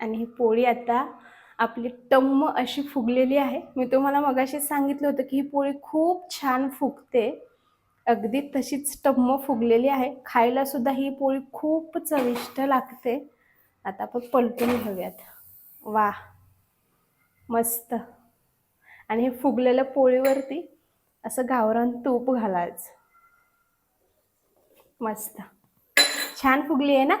आणि ही पोळी आता आपली टम्म अशी फुगलेली आहे. मी तुम्हाला मगाशीच सांगितलं होतं की ही पोळी खूप छान फुगते. अगदी तशीच टम्म फुगलेली आहे. खायला सुद्धा ही पोळी खूप चविष्ट लागते. आता आपण पलटून घेऊयात. वा मस्त. आणि हे फुगलेल्या पोळीवरती असं गावरान तूप घालायचं. मस्त. छान फुगली आहे ना?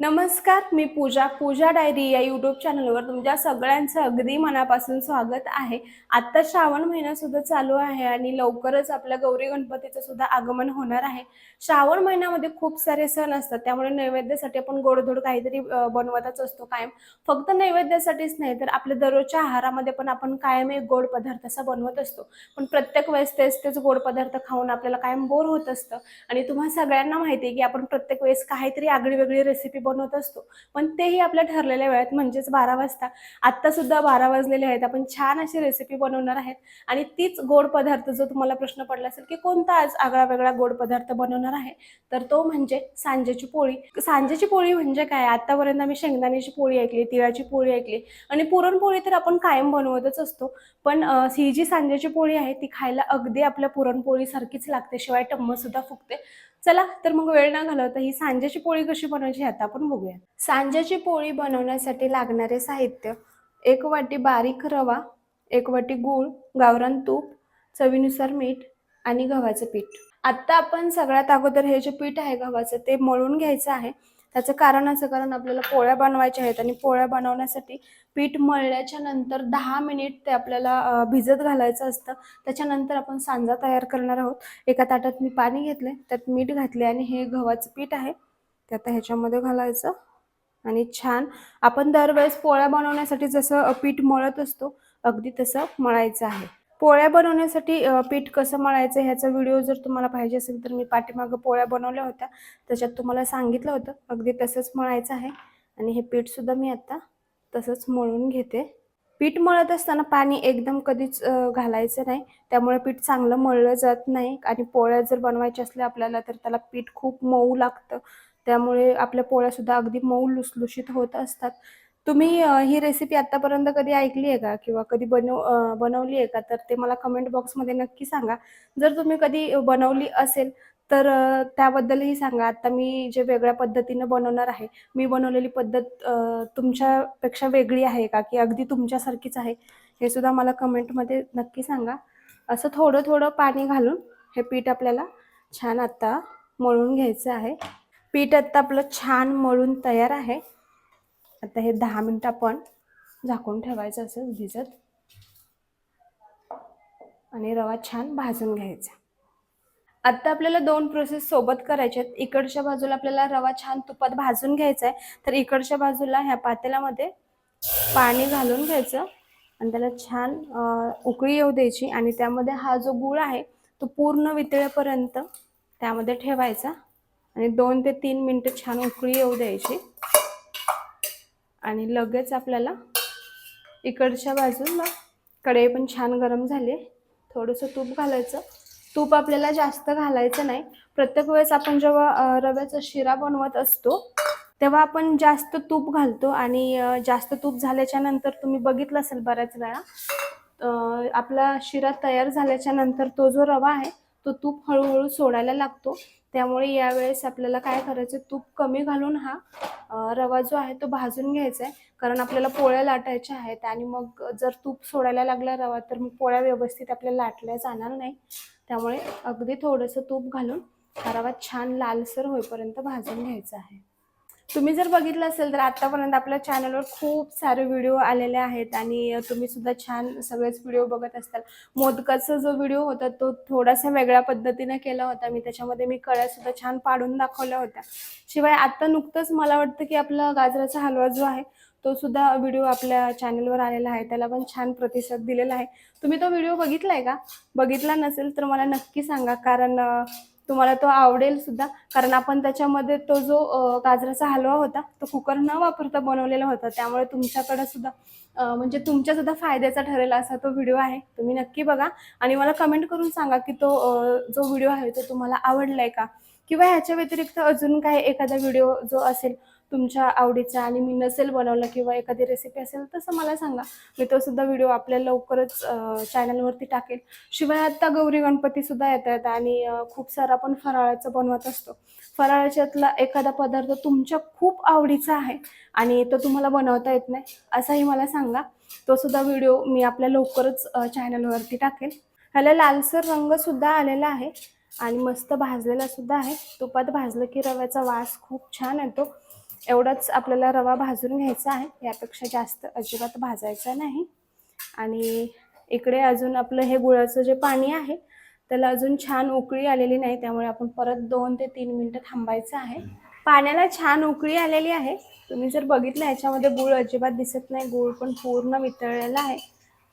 नमस्कार मी पूजा पूजा डायरी या यूट्यूब चॅनलवर तुमच्या सगळ्यांचं अगदी मनापासून स्वागत आहे. आत्ता श्रावण महिना सुद्धा चालू आहे आणि लवकरच आपल्या गौरी गणपतीचं सुद्धा आगमन होणार आहे. श्रावण महिन्यामध्ये खूप सारे सण असतात त्यामुळे नैवेद्यासाठी आपण गोडधोड काहीतरी बनवतच असतो कायम. फक्त नैवेद्यासाठीच नाही तर आपल्या दररोजच्या आहारामध्ये पण आपण कायम एक गोड पदार्थ असा बनवत असतो. पण प्रत्येक वेळेस तेच तेच गोड पदार्थ खाऊन आपल्याला कायम बोर होत असतं. आणि तुम्हा सगळ्यांना माहिती आहे की आपण प्रत्येक वेळेस काहीतरी आगळी वेगळी रेसिपी बनवत असतो. पण तेही आपल्या ठरलेल्या वेळेत म्हणजेच बारा वाजता. आत्ता सुद्धा बारा वाजलेले आहेत. आपण छान अशी रेसिपी बनवणार आहेत. आणि तीच गोड पदार्थ जो तुम्हाला प्रश्न पडला असेल की कोणता आज आगळा वेगळा गोड पदार्थ बनवणार आहे? तर तो म्हणजे सांजेची पोळी. सांजेची पोळी म्हणजे काय? आतापर्यंत आम्ही शेंगदाण्याची पोळी ऐकली तिळाची पोळी ऐकली. आणि पुरणपोळी तर आपण कायम बनवतच असतो. पण ही जी सांजेची पोळी आहे ती खायला अगदी आपल्या पुरणपोळी सारखीच लागते. शिवाय टम्म सुद्धा फुगते. चला तर मग वेळ न घालवता ही सांज्याची पोळी कशी बनवायची आता आपण बघूया. सांज्याची पोळी बनवण्यासाठी लागणारे साहित्य एक वाटी बारीक रवा एक वाटी गूळ गावरान तूप चवीनुसार मीठ आणि गव्हाचं पीठ. आत्ता आपण सगळ्यात अगोदर हे जे पीठ आहे गव्हाचं ते मळून घ्यायचं आहे. त्याचं कारण असं कारण आपल्याला पोळ्या बनवायच्या आहेत आणि पोळ्या बनवण्यासाठी पीठ मळल्याच्या नंतर दहा मिनिट ते आपल्याला भिजत घालायचं असतं. त्याच्यानंतर आपण सांजा तयार करणार आहोत. एका ताटात मी पाणी घेतले त्यात मीठ घातले आणि हे गव्हाचं पीठ आहे. ते आता ह्याच्यामध्ये घालायचं. आणि छान आपण दरवेळेस पोळ्या बनवण्यासाठी जसं पीठ मळत असतो अगदी तसं मळायचं आहे. पोळ्या बनवण्यासाठी पीठ कसं मळायचं ह्याचा व्हिडिओ जर तुम्हाला पाहिजे असेल तर मी पाठीमागं पोळ्या बनवल्या होत्या. त्याच्यात तुम्हाला सांगितलं होतं. अगदी तसंच मळायचं आहे. आणि हे पीठसुद्धा मी आत्ता तसंच मळून घेते. पीठ मळत असताना पाणी एकदम कधीच घालायचं नाही. त्यामुळे पीठ चांगलं मळलं जात नाही. आणि पोळ्या जर बनवायच्या असल्या आपल्याला तर त्याला पीठ खूप मऊ लागतं. त्यामुळे आपल्या पोळ्यासुद्धा अगदी मऊ लुसलुशीत होत असतात. तुम्ही ही रेसिपी आत्तापर्यंत कधी ऐकली आहे का? किंवा कधी बनव बनवली आहे का? तर ते मला कमेंट बॉक्समध्ये नक्की सांगा. जर तुम्ही कधी बनवली असेल तर त्याबद्दलही सांगा. आता मी जे वेगळ्या पद्धतीनं बनवणार आहे मी बनवलेली पद्धत तुमच्यापेक्षा वेगळी आहे का? की अगदी तुमच्यासारखीच आहे? हे सुद्धा मला कमेंटमध्ये नक्की सांगा. असं थोडं थोडं पाणी घालून हे पीठ आपल्याला छान आत्ता मळून घ्यायचं आहे. पीठ आत्ता आपलं छान मळून तयार आहे. आता हे दहा मिनटं आपण झाकून ठेवायचं असं भिजत. आणि रवा छान भाजून घ्यायचा. आत्ता आपल्याला दोन प्रोसेस सोबत करायचे आहेत. इकडच्या बाजूला आपल्याला रवा छान तुपात भाजून घ्यायचा आहे. तर इकडच्या बाजूला ह्या पातेल्यामध्ये पाणी घालून घ्यायचं. आणि त्याला छान उकळी येऊ द्यायची. आणि त्यामध्ये हा जो गूळ आहे तो पूर्ण वितळेपर्यंत त्यामध्ये ठेवायचा. आणि दोन ते तीन मिनटं छान उकळी येऊ द्यायची. आणि लगेच आपल्याला इकडच्या बाजूला कढई पण छान गरम झाली थोडंसं तूप घालायचं. तूप आपल्याला जास्त घालायचं नाही. प्रत्येक वेळेस आपण जेव्हा रव्याचा शिरा बनवत असतो तेव्हा आपण जास्त तूप घालतो आणि जास्त तूप झाल्याच्यानंतर तुम्ही बघितलं असेल बऱ्याच वेळा आपला शिरा तयार झाल्याच्यानंतर तो जो रवा आहे तो तूप हळूहळू सोडायला लागतो. त्यामुळे यावेळेस आपल्याला काय करायचं तूप कमी घालून हा रवा जो आहे तो भाजून घ्यायचा आहे. कारण आपल्याला पोळ्या लाटायच्या आहेत आणि मग जर तूप सोडायला लागला रवा तर मग पोळ्या व्यवस्थित आपल्याला लाटल्या जाणार नाही. त्यामुळे अगदी थोडंसं तूप घालून हा रवा छान लालसर होईपर्यंत भाजून घ्यायचा आहे. तुम्ही जर बघितलं असेल तर आतापर्यंत आपल्या चॅनलवर खूप सारे व्हिडिओ आलेले आहेत आणि तुम्ही सुद्धा छान सगळेच व्हिडिओ बघत असताल. मोदकाचा जो व्हिडिओ होता तो थोडासा वेगळ्या पद्धतीने केला होता. मी त्याच्यामध्ये मी कळ्या सुद्धा छान पाडून दाखवल्या होत्या. शिवाय आता नुकतंच मला वाटतं की आपला गाजराचा हलवा जो आहे तो सुद्धा व्हिडिओ आपल्या चॅनलवर आलेला आहे. त्याला पण छान प्रतिसाद दिलेला आहे. तुम्ही तो व्हिडिओ बघितलाय का? बघितला नसेल तर मला नक्की सांगा. कारण तुम्हाला तो आवडेल सुद्धा. कारण आपण त्याच्यामध्ये तो जो गाजराचा हलवा होता तो कुकर न वापरता बनवलेला होता. त्यामुळे तुमच्याकडे सुद्धा म्हणजे तुमच्या सुद्धा फायद्याचा ठरेल असा तो व्हिडिओ आहे. तुम्ही नक्की बघा. आणि मला कमेंट करून सांगा की तो जो व्हिडिओ आहे तो तुम्हाला आवडलाय का? किंवा ह्याच्या व्यतिरिक्त अजून काही एखादा व्हिडिओ जो असेल तुमच्या आवडीचा आणि मी नसेल बनवलं किंवा एखादी रेसिपी असेल तसं मला सांगा. मी तो सुद्धा व्हिडिओ आपल्या लवकरच चॅनलवरती टाकेल. शिवाय आत्ता गौरी गणपतीसुद्धा येत आहेत आणि खूप सारा आपण फराळाचं बनवत असतो. फराळाच्यातला एखादा पदार्थ तुमच्या खूप आवडीचा आहे आणि तो तुम्हाला बनवता येत नाही असाही मला सांगा. तो सुद्धा व्हिडिओ मी आपल्या लवकरच चॅनलवरती टाकेल. ह्याला लालसर रंग सुद्धा आलेला आहे आणि मस्त भाजलेला सुद्धा आहे. तुपात भाजलं की रव्याचा वास खूप छान येतो. एवढंच आपल्याला रवा भाजून घ्यायचा आहे. यापेक्षा जास्त अजिबात भाजायचा नाही. आणि इकडे अजून आपलं हे गुळाचं जे पाणी आहे त्याला अजून छान उकळी आलेली नाही. त्यामुळे आपण परत दोन ते तीन मिनटं थांबायचं आहे. पाण्याला छान उकळी आलेली आहे. तुम्ही जर बघितलं याच्यामध्ये गुळ अजिबात दिसत नाही. गुळ पण पूर्ण वितळलेला आहे.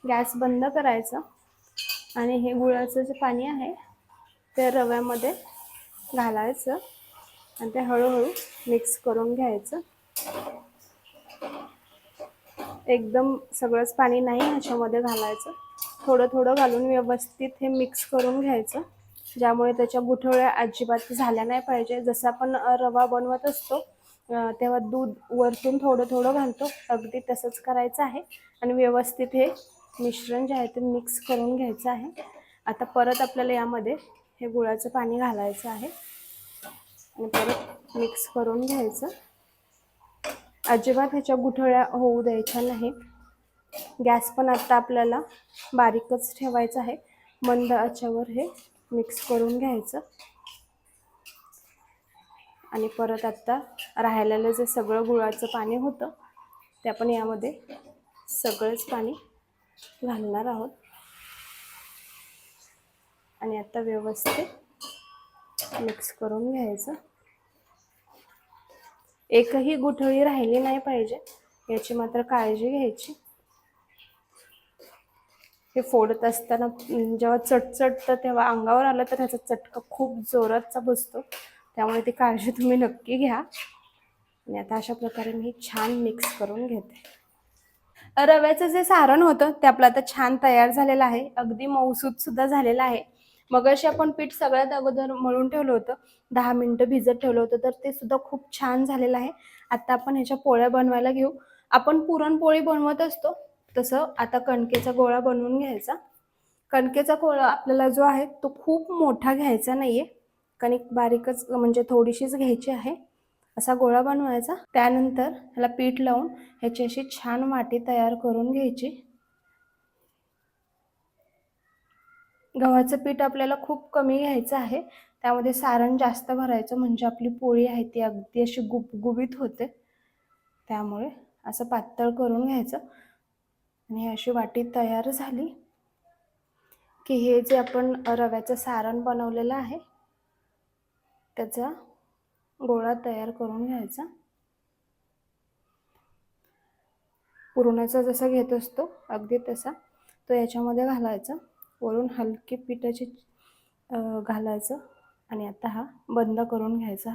गॅस बंद करायचं. आणि हे गुळाचं जे पाणी आहे ते रव्यामध्ये घालायचं. आणि ते हळूहळू मिक्स करून घ्यायचं. एकदम सगळंच पाणी नाही ह्याच्यामध्ये घालायचं. थोडं थोडं घालून व्यवस्थित हे मिक्स करून घ्यायचं. ज्यामुळे त्याच्या गुठळ्या अजिबात झाल्या नाही पाहिजे. जसं आपण रवा बनवत असतो तेव्हा दूध वरतून थोडं थोडं घालतो. अगदी तसंच करायचं आहे. आणि व्यवस्थित हे मिश्रण जे आहे ते मिक्स करून घ्यायचं आहे. आता परत आपल्याला यामध्ये हे गुळाचं पाणी घालायचं आहे. आणि परत मिक्स करून घ्यायचं. अजिबात ह्याच्या गुठळ्या होऊ द्यायच्या नाही. गॅस पण आत्ता आपल्याला बारीकच ठेवायचा आहे. मंद याच्यावर हे मिक्स करून घ्यायचं. आणि परत आत्ता राहिलेलं जे सगळं गुळाचं पाणी होतं ते आपण यामध्ये सगळंच पाणी घालणार आहोत. आणि आता व्यवस्थित मिक्स करून घ्यायचं. एकही गुठळी राहिली नाही पाहिजे. याची मात्र काळजी घ्यायची. हे फोडत असताना जेव्हा चटचटतं तेव्हा अंगावर आलं तर ह्याचा चटका खूप जोरातचा बसतो. त्यामुळे ती काळजी तुम्ही नक्की घ्या. आणि आता अशा प्रकारे मी छान मिक्स करून घेते. रव्याचं जे सारण होतं ते आपलं आता छान तयार झालेलं आहे. अगदी मऊसूत सुद्धा झालेलं आहे. मग अशी आपण पीठ सगळ्यात अगोदर मळून ठेवलं होतं. दहा मिनटं भिजत ठेवलं होतं तर ते सुद्धा खूप छान झालेलं आहे. आता आपण ह्याच्या पोळ्या बनवायला घेऊ. आपण पुरणपोळी बनवत असतो. तसं आता कणकेचा गोळा बनवून घ्यायचा. कणकेचा गोळा आपल्याला जो आहे तो खूप मोठा घ्यायचा नाही आहे कणिक बारीकच म्हणजे थोडीशीच घ्यायची आहे. असा गोळा बनवायचा. त्यानंतर ह्याला पीठ लावून ह्याची अशी छान वाटी तयार करून घ्यायची. गव्हाचं पीठ आपल्याला खूप कमी घ्यायचं आहे. त्यामध्ये सारण जास्त भरायचं म्हणजे आपली पोळी आहे ती अगदी अशी गुबगुबीत होते. त्यामुळे असं पातळ करून घ्यायचं. आणि अशी वाटी तयार झाली की हे जे आपण रव्याचं सारण बनवलेलं आहे त्याचा गोळा तयार करून घ्यायचा. पुरणाचा जसा घेत असतो अगदी तसा तो याच्यामध्ये घालायचा. वरून हलके पिठाची घालायचं आणि आता हा बंद करून घ्यायचा.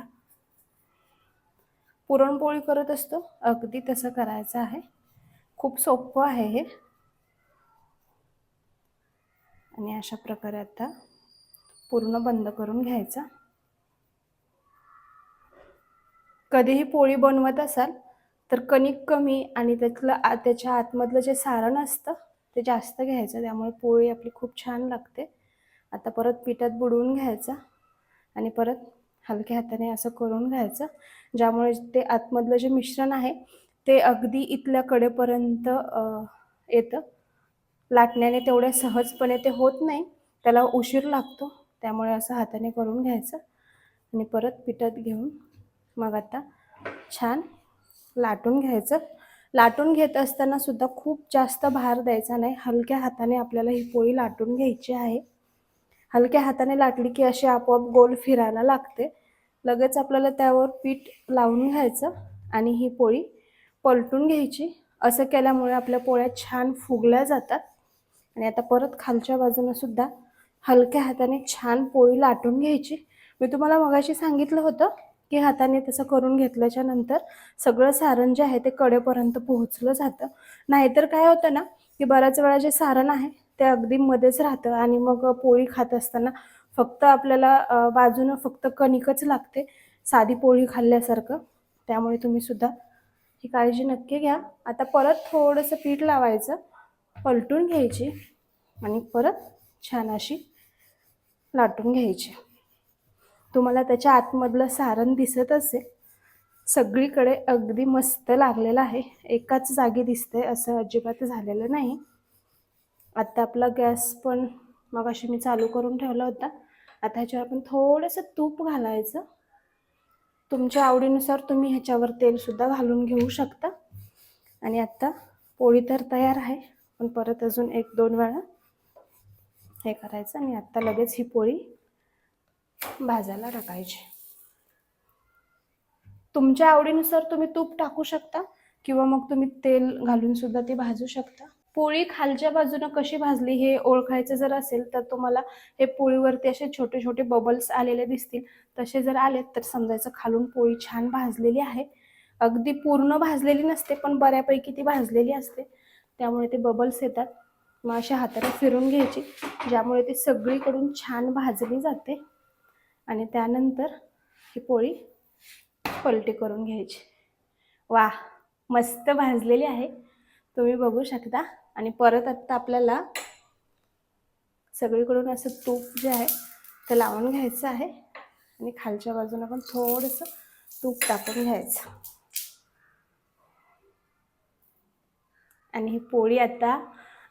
पुरणपोळी करत असतो. अगदी तसं करायचं आहे. खूप सोपं आहे हे. आणि अशा प्रकारे आता पूर्ण बंद करून घ्यायचा. कधीही पोळी बनवत असाल तर कणिक कमी आणि त्यातलं त्याच्या आतमधलं जे सारण असतं ते जास्त घ्यायचं त्यामुळे पोळी आपली खूप छान लागते. आता परत पिठात बुडवून घ्यायचा आणि परत हलक्या हाताने असं करून घ्यायचं ज्यामुळे ते आतमधलं जे मिश्रण आहे ते अगदी इथल्या कडेपर्यंत येतं. लाटण्याने तेवढ्या सहजपणे ते होत नाही त्याला उशीर लागतो त्यामुळे असं हाताने करून घ्यायचं आणि परत पिठात घेऊन मग आता छान लाटून घ्यायचं. लाटून घेत असताना सुद्धा खूप जास्त भार द्यायचा नाही. हलक्या हाताने आपल्याला ही पोळी लाटून घ्यायची आहे. हलक्या हाताने लाटली की अशी आपोआप गोल फिरायला लागते. लगेच आपल्याला त्यावर पीठ लावून घ्यायचं आणि ही पोळी पलटून घ्यायची. असं केल्यामुळे आपल्या पोळ्या छान फुगल्या जातात. आणि आता परत खालच्या बाजूनं सुद्धा हलक्या हाताने छान पोळी लाटून घ्यायची. मी तुम्हाला मगाशी सांगितलं होतं की हाताने तसं करून घेतल्याच्या नंतर सगळं सारण जे आहे ते कडेपर्यंत पोहोचलं जातं. नाहीतर काय होतं ना की बऱ्याच वेळा जे सारण आहे ते अगदी मध्येच राहतं आणि मग पोळी खात असताना फक्त आपल्याला बाजूनं फक्त कणिकच लागते साधी पोळी खाल्ल्यासारखं. त्यामुळे तुम्ही सुद्धा ही काळजी नक्की घ्या. आता परत थोडंसं पीठ लावायचं पलटून घ्यायची आणि परत छान अशी लाटून घ्यायची. तुम्हाला त्याच्या आतमधलं सारण दिसत असेल. सगळीकडे अगदी मस्त लागलेलं आहे. एकाच जागी दिसते असं अजिबात झालेलं नाही. आता आपला गॅस पण मग अशी मी चालू करून ठेवला होता. आता ह्याच्यावर आपण थोडंसं तूप घालायचं. तुमच्या आवडीनुसार तुम्ही ह्याच्यावर तेलसुद्धा घालून घेऊ शकता. आणि आत्ता पोळी तर तयार आहे पण परत अजून एक दोन वेळा हे करायचं आणि आत्ता लगेच ही पोळी भाजायला टाकायचे तुमच्या आवडीनुसार तुम्ही तूप टाकू शकता किंवा मग तुम्ही तेल घालून सुद्धा ती भाजू शकता. पोळी खालच्या बाजूनं कशी भाजली हे ओळखायचं जर असेल तर तुम्हाला हे पोळीवरती असे छोटे छोटे बबल्स आलेले दिसतील. तसे जर आले तर समजायचं खालून पोळी छान भाजलेली आहे. अगदी पूर्ण भाजलेली नसते पण बऱ्यापैकी ती भाजलेली असते. त्यामुळे ते बबल्स येतात. मग अशा हाताला फिरून घ्यायची ज्यामुळे ती सगळीकडून छान भाजली जाते. आणि त्यानंतर ही पोळी पलटी करून घ्यायची. वा मस्त भाजलेली आहे. तुम्ही बघू शकता. आणि परत आत्ता आपल्याला सगळीकडून असं तूप जे आहे ते लावून घ्यायचं आहे. आणि खालच्या बाजूला पण थोडंसं तूप टाकून घ्यायचं. आणि ही पोळी आता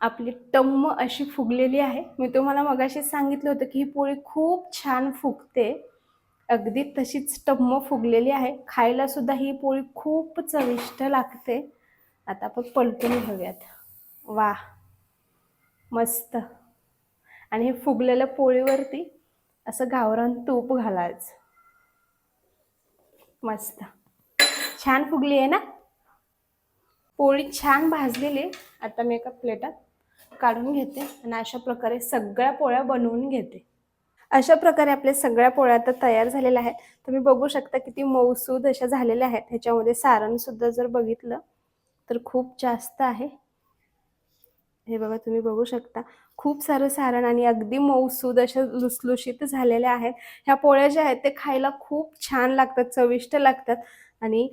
आपली टम्म अशी फुगलेली आहे. मी तुम्हाला मगाशीच सांगितलं होतं की ही पोळी खूप छान फुगते. अगदी तशीच टम्म फुगलेली आहे. खायला सुद्धा ही पोळी खूप चविष्ट लागते. आता आपण पलटून घेऊयात. वा मस्त. आणि हे फुगलेल्या पोळीवरती असं गावरान तूप घालायचं. मस्त. छान फुगली आहे ना? पोळी छान भाजलेली आता मी एका प्लेटात काढून घेते आणि अशा प्रकारे सगळ्या पोळ्या बनवून घेते. अशा प्रकारे आपल्या सगळ्या पोळ्या आता तयार झालेल्या आहेत. तुम्ही बघू शकता किती मऊसूद अशा झालेल्या आहेत. ह्याच्यामध्ये सारण सुद्धा जर बघितलं तर खूप जास्त आहे. हे बघा तुम्ही बघू शकता. खूप सारं सारण आणि अगदी मऊसूद अशा लुसलुशीत झालेल्या आहेत. ह्या पोळ्या ज्या आहेत ते खायला खूप छान लागतात चविष्ट लागतात. आणि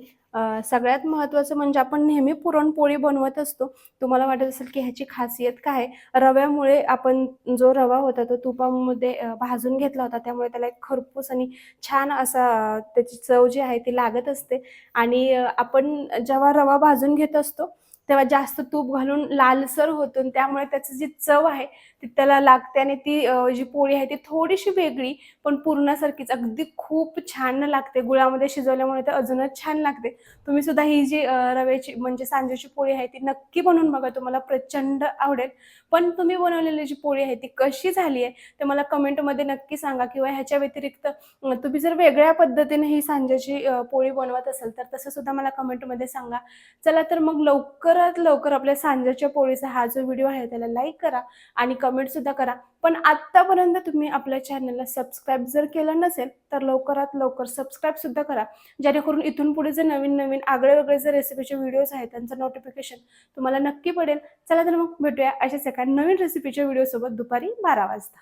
सगळ्यात महत्त्वाचं म्हणजे आपण नेहमी पुरणपोळी बनवत असतो. तुम्हाला वाटत असेल की ह्याची खासियत काय? रव्यामुळे आपण जो रवा होता तो तुपामध्ये भाजून घेतला होता. त्यामुळे त्याला एक खरपूस आणि छान असा त्याची चव जी आहे ती लागत असते. आणि आपण जेव्हा रवा भाजून घेत असतो तेव्हा जास्त तूप घालून लालसर होतो त्यामुळे त्याची जी चव आहे ती त्याला लागते आणि ती जी पोळी आहे ती थोडीशी वेगळी पण पूर्णासारखीच. अगदी खूप छान लागते. गुळामध्ये शिजवल्यामुळे तर अजूनच छान लागते. तुम्ही सुद्धा ही जी रव्याची म्हणजे सांजेची पोळी आहे ती नक्की बनवून बघा. तुम्हाला प्रचंड आवडेल. पण तुम्ही बनवलेली जी पोळी आहे ती कशी झाली आहे ते मला कमेंटमध्ये नक्की सांगा. किंवा ह्याच्या व्यतिरिक्त तुम्ही जर वेगळ्या पद्धतीने ही सांजेची पोळी बनवत असाल तर तसं सुद्धा मला कमेंटमध्ये सांगा. चला तर मग लवकर लवकरात लवकर आपल्या सांजाच्या पोळीचा हा जो व्हिडिओ आहे त्याला लाईक करा आणि कमेंटसुद्धा करा. पण आत्तापर्यंत तुम्ही आपल्या चॅनलला सबस्क्राईब जर केलं नसेल तर लवकरात लवकर सबस्क्राईबसुद्धा करा. जेणेकरून इथून पुढे जे नवीन नवीन आगळे वेगळे जे रेसिपीचे व्हिडिओज आहेत त्यांचं नोटिफिकेशन तुम्हाला नक्की पडेल. चला तर मग भेटूया अशाच एका नवीन रेसिपीच्या व्हिडिओसोबत दुपारी बारा वाजता.